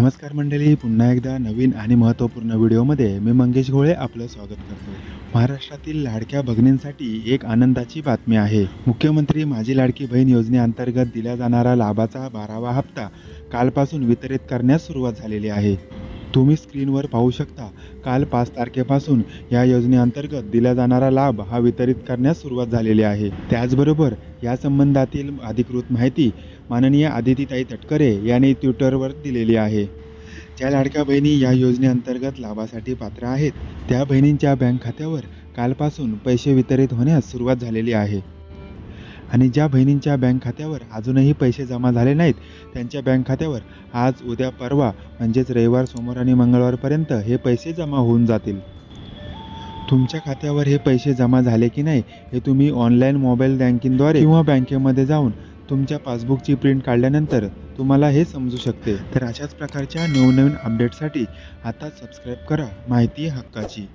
नमस्कार मंडळी पुन्हा एकदा नवीन आणि महत्त्वपूर्ण व्हिडिओमध्ये मी मंगेश घोळे आपलं स्वागत करतो. महाराष्ट्रातील लाडक्या भगिनींसाठी एक आनंदाची बातमी आहे. मुख्यमंत्री माझी लाडकी बहीण योजनेअंतर्गत दिला जाणारा लाभाचा बारावा हप्ता कालपासून वितरित करण्यास सुरुवात झालेली आहे. तुम्ही स्क्रीनवर पाहू शकता काल पाच तारखेपासून या योजनेअंतर्गत दिला जाणारा लाभ हा वितरित करण्यास सुरुवात झालेली आहे. त्याचबरोबर या संबंधातील अधिकृत माहिती माननीय आदितीताई तटकरे यांनी ट्विटरवर दिलेली आहे. ज्या लाडक्या बहिणी या योजनेअंतर्गत लाभासाठी पात्र आहेत त्या बहिणींच्या बँक खात्यावर कालपासून पैसे वितरित होण्यास सुरुवात झालेली आहे. आणि ज्या बहिणींच्या बँक खात्यावर अजूनही पैसे जमा झाले नाहीत त्यांच्या बँक खात्यावर आज उद्या परवा म्हणजेच रविवार सोमवार आणि मंगळवारपर्यंत हे पैसे जमा होऊन जातील. तुमच्या खात्यावर हे पैसे जमा झाले की नाही हे तुम्ही ऑनलाईन मोबाईल बँकिंगद्वारे किंवा बँकेमध्ये जाऊन तुमच्या पासबुकची प्रिंट काढल्यानंतर तुम्हाला हे समजू शकते. तर अशाच प्रकारच्या नवनवीन अपडेटसाठी आता सबस्क्राईब करा माहिती हक्काची.